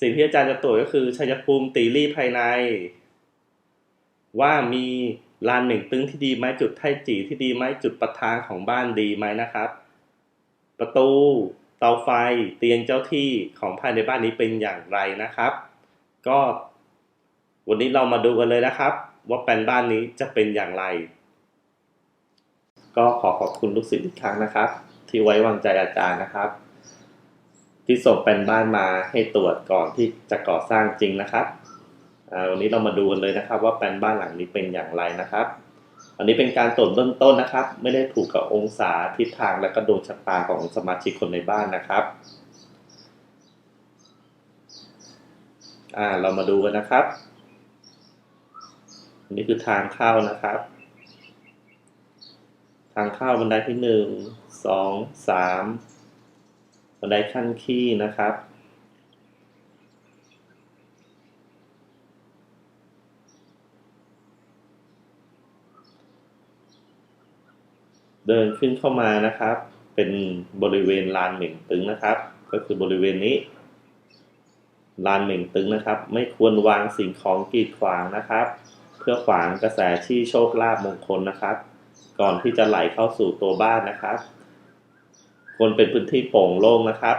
สิ่งที่อาจารย์จะตรวจก็คือชัยภูมิตีรี่ภายใน ว่ามีลานหนึ่งตึ้งที่ดีไหมจุดไทจีที่ดีไหมจุดประทางของบ้านดีไหมนะครับ ประตูเตาไฟเตียงเจ้าที่ของภายในบ้านนี้เป็นอย่างไรนะครับ ก็วันนี้เรามาดูกันเลยนะครับ ว่าแปลนบ้านนี้จะเป็นอย่างไร ก็ขอขอบคุณลูกศิษย์อีกครั้งนะครับ ที่ไว้วางใจอาจารย์นะครับ ที่ส่งแปลนบ้านมาให้ตรวจก่อนที่จะก่อสร้างจริงนะครับวันนี้เรามาดูกันเลยนะครับ ว่าแปลนบ้านหลังนี้เป็นอย่างไรนะครับ อันนี้เป็นการตรวจเบื้องต้นนะครับ ไม่ได้ผูกกับองศาทิศทางและก็ดวงชะตาของสมาชิกคนในบ้านนะครับเรามาดูกันนะครับ อันนี้คือทางเข้านะครับ ทางเข้าบันไดที่หนึ่งสองสาม บันไดขั้นขี้นะครับ เดินขึ้นเข้ามานะครับ เป็นบริเวณลานเหม่งตึงนะครับ ก็คือบริเวณนี้ ลานเหม่งตึงนะครับ ไม่ควรวางสิ่งของกีดขวางนะครับ เพื่อขวางกระแสที่โชคลาภมงคลนะครับ ก่อนที่จะไหลเข้าสู่ตัวบ้านนะครับ ควรเป็นพื้นที่โปร่งโล่งนะครับ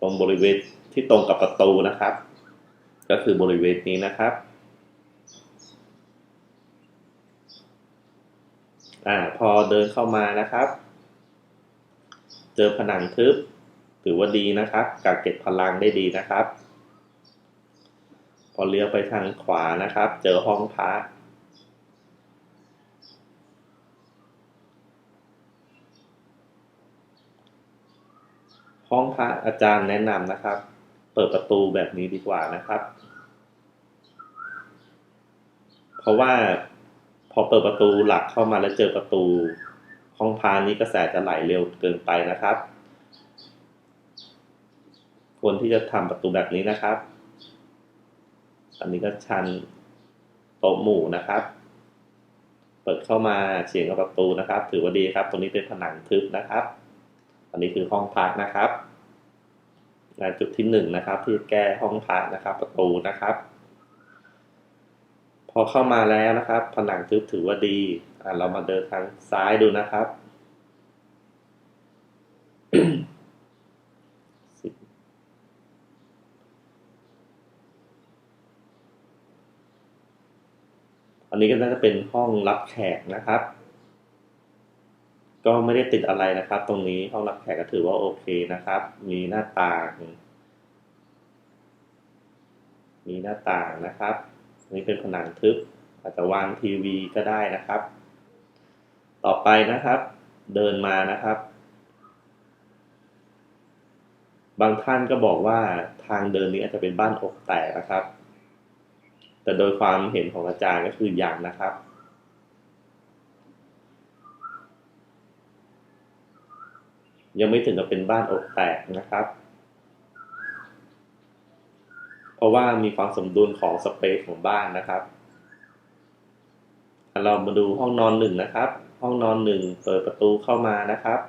ตรงบริเวณที่ตรงกับประตูนะครับ ก็คือบริเวณนี้นะครับอ่าพอเดินเข้ามานะครับ เจอผนังทึบถือว่าดีนะครับกักเก็บพลังได้ดีนะครับ พอเลี้ยวไปทางขวานะครับ เจอห้องพร ห้องพระอาจารย์แนะนำนะครับ เปิดประตูแบบนี้ดีกว่านะครับ เพราะว่าพอเปิดประตูหลักเข้ามาแล้วเจอประตู ห้องพานี้กระแสจะไหลเร็วเกินไปนะครับ ควรที่จะทำประตูแบบนี้นะครับ อันนี้ก็ชันโต๊ะหมู่นะครับ เปิดเข้ามาเฉียงกับประตูนะครับ ถือว่าดีครับ ตรงนี้เป็นผนังทึบนะครับ อันนี้คือห้องพักนะครับจุดที่หนึ่งนะครับ ที่แก้ห้องพักนะครับ ประตูนะครับ พอเข้ามาแล้วนะครับ ผนังทึบถือว่าดีอ่าเรามาเดินทางซ้ายดูนะครับอันนี้ก็น่าจะเป็นห้องรับแขกนะครับ ก็ไม่ได้ติดอะไรนะครับ ตรงนี้ห้องรับแขกก็ถือว่าโอเคนะครับ มีหน้าต่าง มีหน้าต่างนะครับนนี้เป็นผนังทึบอาจจะวางทีวีก็ได้นะครับ ต่อไปนะครับ เดินมานะครับ บางท่านก็บอกว่าทางเดินนี้อาจจะเป็นบ้านอกแตกนะครับ แต่โดยความเห็นของอาจารย์ก็คืออย่างนะครับ ยังไม่ถึงกับเป็นบ้านอกแตกนะครับ เพราะว่ามีความสมดุลของสเปซของบ้านนะครับเรามาดูห้องนอนหนึ่งนะครับ ห้องนอนหนึ่งเปิดประตูเข้ามานะครับ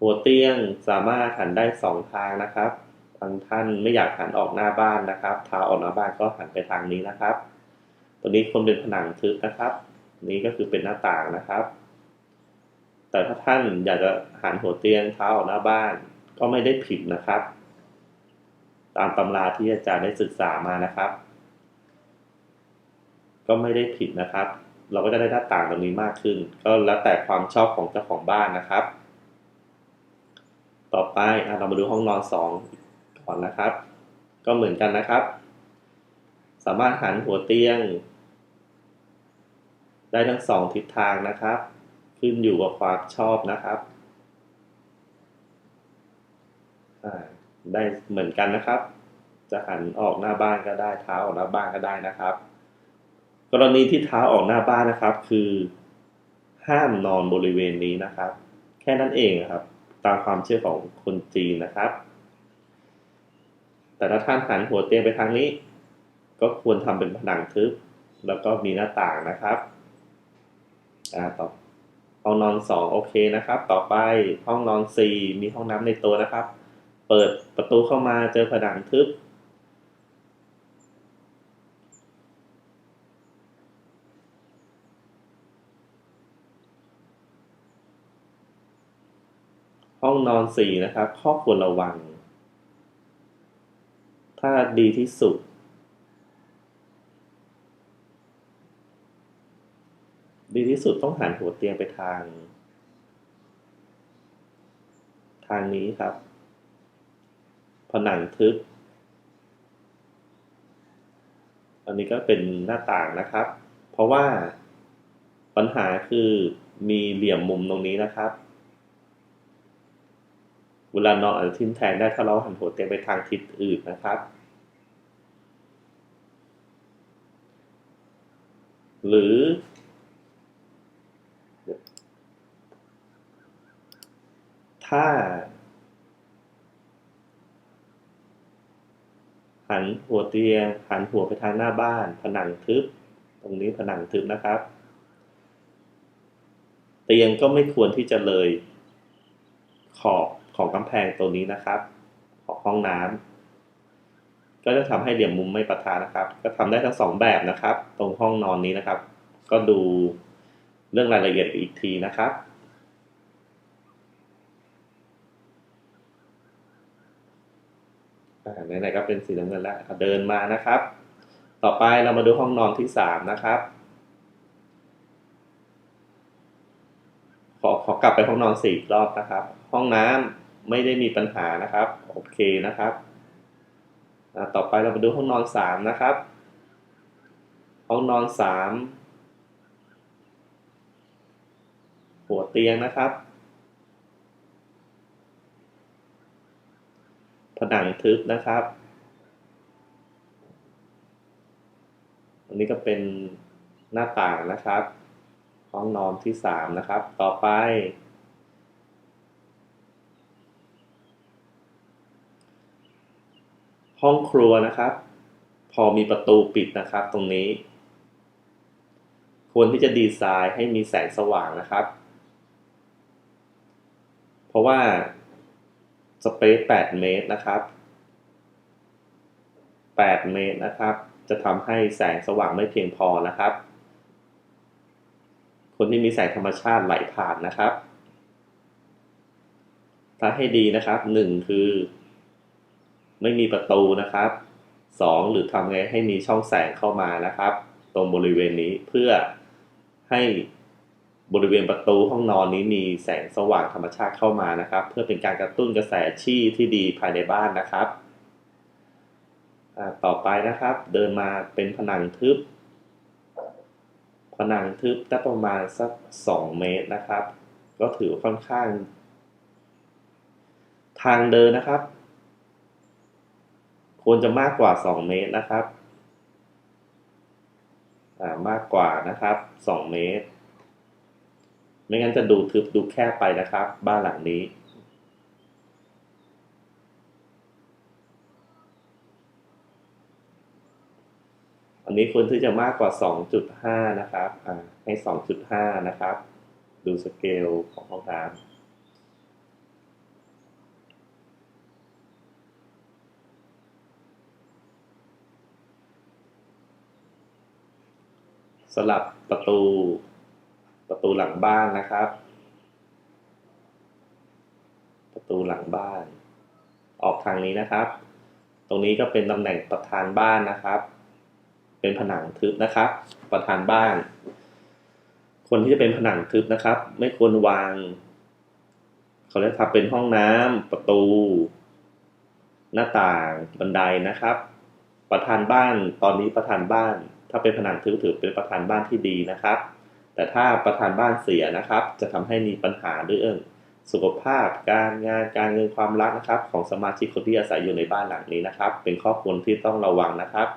หัวเตียงสามารถหันได้สองทางนะครับ บางท่านไม่อยากหันออกหน้าบ้านนะครับเท้าออกหน้าบ้านก็หันไปทางนี้นะครับ ตัวนี้คนเป็นผนังทึบนะครับ นี้ก็คือเป็นหน้าต่างนะครับ แต่ถ้าท่านอยากจะหันหัวเตียงเท้าออกหน้าบ้านก็ไม่ได้ผิดนะครับ ตามตำราที่อาจารย์ได้ศึกษามานะครับ ก็ไม่ได้ผิดนะครับ เราก็จะได้หน้าต่างตรงนี้มากขึ้น ก็แล้วแต่ความชอบของเจ้าของบ้านนะครับ ต่อไปเรามาดูห้องนอนสองก่ อนนะครับ ก็เหมือนกันนะครับ สามารถหันหัวเตียง ได้ทั้งสองทิศทางนะครับ ขึ้นอยู่กับความชอบนะครับได้เหมือนกันนะครับ จะหันออกหน้าบ้านก็ได้เท้าออกหน้าบ้านก็ได้นะครับ กรณีที่เท้าออกหน้าบ้านนะครับ คือ ห้ามนอนบริเวณนี้นะครับ แค่นั้นเองครับ ตามความเชื่อของคนจีนนะครับ แต่ถ้าท่านหันหัวเตียงไปทางนี้ ก็ควรทำเป็นผนังทึบ แล้วก็มีหน้าต่างนะครับอ่าต่อห้องนอนสองโอเคนะครับ ต่อไปห้องนอนสี่มีห้องน้ำในตัวนะครับ เปิดประตูเข้ามาเจอผนังทึบห้องนอนสี่นะครับ ข้อควรระวัง ถ้าดีที่สุด ดีที่สุดต้องหันหัวเตียงไปทาง ทางนี้ครับ ผนังทึบ อันนี้ก็เป็นหน้าต่างนะครับ เพราะว่าปัญหาคือมีเหลี่ยมมุมตรงนี้นะครับเวลานอนอาจจะทิ่มแทงได้ถ้าเราหันหัวเตียงไปทางทิศอื่นนะครับ หรือ ถ้า หันหัวเตียง หันหัวไปทางหน้าบ้าน ผนังทึบ ตรงนี้ผนังทึบนะครับ เตียงก็ไม่ควรที่จะเลยขอบของกำแพงตัวนี้นะครับ ของห้องน้ำ ก็จะทำให้เหลี่ยมมุมไม่ประทานะครับ ก็ทำได้ทั้งสองแบบนะครับ ตรงห้องนอนนี้นะครับ ก็ดูเรื่องรายละเอียดอีกทีนะครับอ่ไหนๆก็เป็นสีน้ำเงินแล้วเดินมานะครับ ต่อไปเรามาดูห้องนอนที่สามนะครับ ขอขอกลับไปห้องนอนสี่รอบนะครับ ห้องน้ำไม่ได้มีปัญหานะครับ โอเคนะครับ ต่อไปเรามาดูห้องนอนสามนะครับ ห้องนอนสามหัวเตียงนะครับ ผนังทึบนะครับ อันนี้ก็เป็นหน้าต่างนะครับ ห้องนอนที่สามนะครับ ต่อไป ห้องครัวนะครับ พอมีประตูปิดนะครับ ตรงนี้ ควรที่จะดีไซน์ให้มีแสงสว่างนะครับ เพราะว่าสเปซ8เมตรนะครับ 8 เมตรนะครับ จะทำให้แสงสว่างไม่เพียงพอนะครับ คนที่มีแสงธรรมชาติไหลผ่านนะครับถ้าให้ดีนะครับหนึ่งคือ ไม่มีประตูนะครับสองหรือทำไงให้มีช่องแสงเข้ามานะครับ ตรงบริเวณนี้เพื่อให้บริเวณประตูห้องนอนนี้มีแสงสว่างธรรมชาติเข้ามานะครับ เพื่อเป็นการกระตุ้นกระแสชี่ที่ดีภายในบ้านนะครับต่อไปนะครับ เดินมาเป็นผนังทึบ ผนังทึบได้ประมาณสักสองเมตรนะครับ ก็ถือค่อนข้าง ทางเดินนะครับ ควรจะมากกว่าสองเมตรนะครับอ่ามากกว่านะครับสองเมตร ไม่งั้นจะดูทึบดูแคบไปนะครับ บ้านหลังนี้ อันนี้ควรที่จะมากกว่า 2.5 นะครับอ่าให้ 2.5 นะครับ ดูสเกลของห้องน้ำ สลับประตู ประตูหลังบ้านนะครับ ประตูหลังบ้าน ออกทางนี้นะครับ ตรงนี้ก็เป็นตำแหน่งประธานบ้านนะครับ เป็นผนังทึบนะครับ ประธานบ้าน คนที่จะเป็นผนังทึบนะครับ ไม่ควรวาง เขาเรียกทำเป็นห้องน้ำประตู หน้าต่างบันไดนะครับ ประธานบ้านตอนนี้ประธานบ้าน ถ้าเป็นผนังทึบถือเป็นประธานบ้านที่ดีนะครับ แต่ถ้าประธานบ้านเสียนะครับ จะทำให้มีปัญหาเรื่องสุขภาพ การงาน การเงินความรักนะครับ ของสมาชิกคนที่อาศัยอยู่ในบ้านหลังนี้นะครับ เป็นข้อควรที่ต้องระวังนะครับ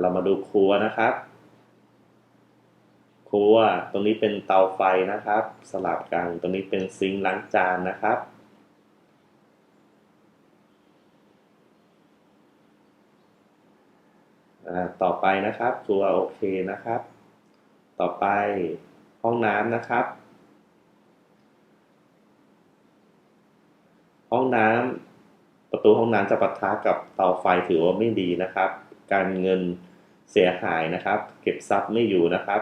เรามาดูครัวนะครับ ครัวตรงนี้เป็นเตาไฟนะครับ สลับกันตรงนี้เป็นซิงค์ล้างจานนะครับ อ่า ต่อไปนะครับครัวโอเคนะครับ ต่อไปห้องน้ำนะครับ ห้องน้ำประตูห้องน้ำจะปะทะกับเตาไฟถือว่าไม่ดีนะครับ การเงินเสียหายนะครับ เก็บทรัพย์ไม่อยู่นะครับ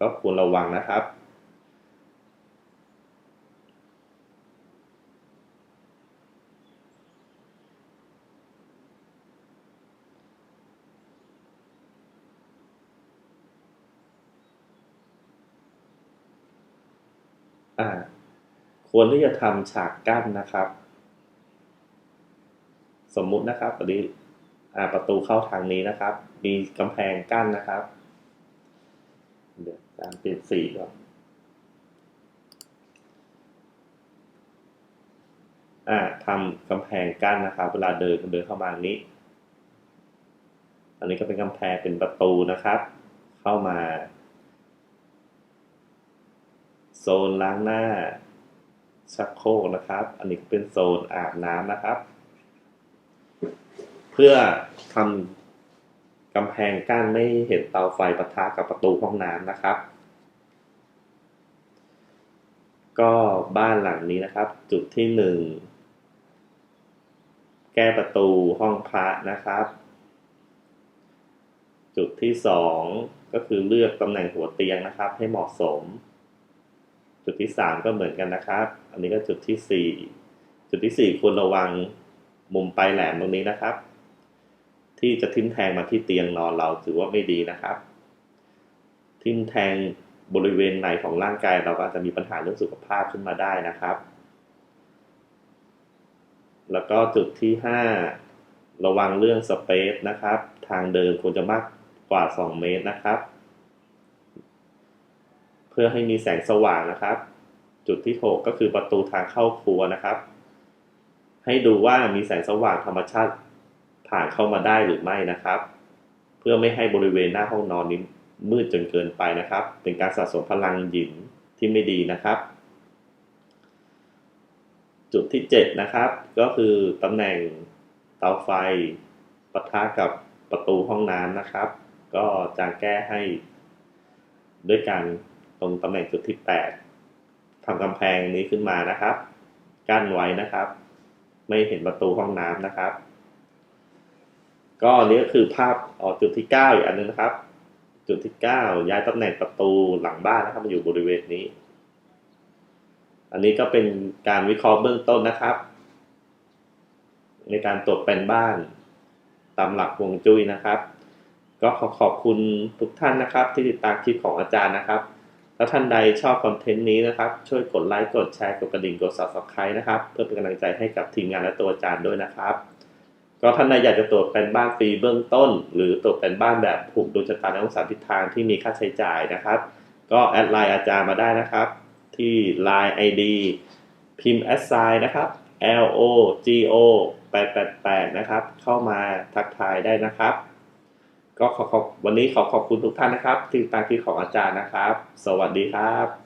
ก็ควรระวังนะครับ อ่า ควรที่จะทำฉากกั้นนะครับ สมมุตินะครับตอนนี้อ่าประตูเข้าทางนี้นะครับ มีกำแพงกั้นนะครับ เดี๋ยวการเปลี่ยนสีก่อนอ่าทำกำแพงกั้นนะครับ เวลาเดินเดินเข้ามาอย่างนี้ อันนี้ก็เป็นกำแพงเป็นประตูนะครับ เข้ามา โซนล้างหน้า ชักโครกนะครับ อันนี้เป็นโซนอาบน้ำนะครับ เพื่อทำกำแพงกั้นไม่เห็นเตาไฟปะทะกับประตูห้องน้ำนะครับ ก็บ้านหลังนี้นะครับ จุดที่หนึ่งแก้ประตูห้องพระนะครับ จุดที่สองก็คือเลือกตำแหน่งหัวเตียงนะครับ ให้เหมาะสม จุดที่สามก็เหมือนกันนะครับ อันนี้ก็จุดที่สี่จุดที่สี่ควรระวังมุมปลายแหลมตรงนี้นะครับ ที่จะทิ่มแทงมาที่เตียงนอนเราถือว่าไม่ดีนะครับ ทิ่มแทงบริเวณในของร่างกายเราก็อาจจะมีปัญหาเรื่องสุขภาพขึ้นมาได้นะครับ แล้วก็จุดที่ห้าระวังเรื่องสเปซนะครับ ทางเดินควรจะมากกว่า 2 เมตรนะครับ พื่อให้มีแสงสว่างนะครับ จุดที่ 6 ก็คือประตูทางเข้าครัวนะครับ ให้ดูว่ามีแสงสว่างธรรมชาติผ่านเข้ามาได้หรือไม่นะครับ เพื่อไม่ให้บริเวณหน้าห้องนอนนี้มืดจนเกินไปนะครับ เป็นการสะสมพลังหยินที่ไม่ดีนะครับ จุดที่ 7 นะครับ ก็คือตำแหน่งเตาไฟปะทะกับประตูห้องน้ำนะครับ ก็จะแก้ให้ด้วยการ ตรงตำแหน่งจุดที่8ทำกำแพงนี้ขึ้นมานะครับ กั้นไว้นะครับ ไม่เห็นประตูห้องน้ำนะครับ ก็อันนี้ก็คือภาพออกจุดที่9อีกอันนึงนะครับ จุดที่9ย้ายตำแหน่งประตูหลังบ้านนะครับมาอยู่บริเวณนี้ อันนี้ก็เป็นการวิเคราะห์เบื้องต้นนะครับ ในการตรวจเป็นบ้านตามหลักฮวงจุ้ยนะครับ ก็ขอขอบคุณทุกท่านนะครับ ที่ติดตามคลิปของอาจารย์นะครับ ถ้าท่านใดชอบคอนเทนต์นี้นะครับ ช่วยกดไลค์กดแชร์กดกระดิ่งกด subscribe นะครับ เพื่อเป็นกำลังใจให้กับทีมงานและตัวอาจารย์ด้วยนะครับ ก็ท่านใดอยากจะตรวจเป็นบ้านฟรีเบื้องต้น หรือตรวจเป็นบ้านแบบผูกดวงชะตาในองศาทิศทางที่มีค่าใช้จ่ายนะครับ ก็แอดไลน์อาจารย์มาได้นะครับ ที่ Line ID พิมพ์ a s s i g n นะครับ L O G O 888 นะครับ เข้ามาทักทายได้นะครับ ก็ขอขอบวันนี้ขอขอบคุณทุกท่านนะครับ ที่ติดตามที่ของอาจารย์นะครับ สวัสดีครับ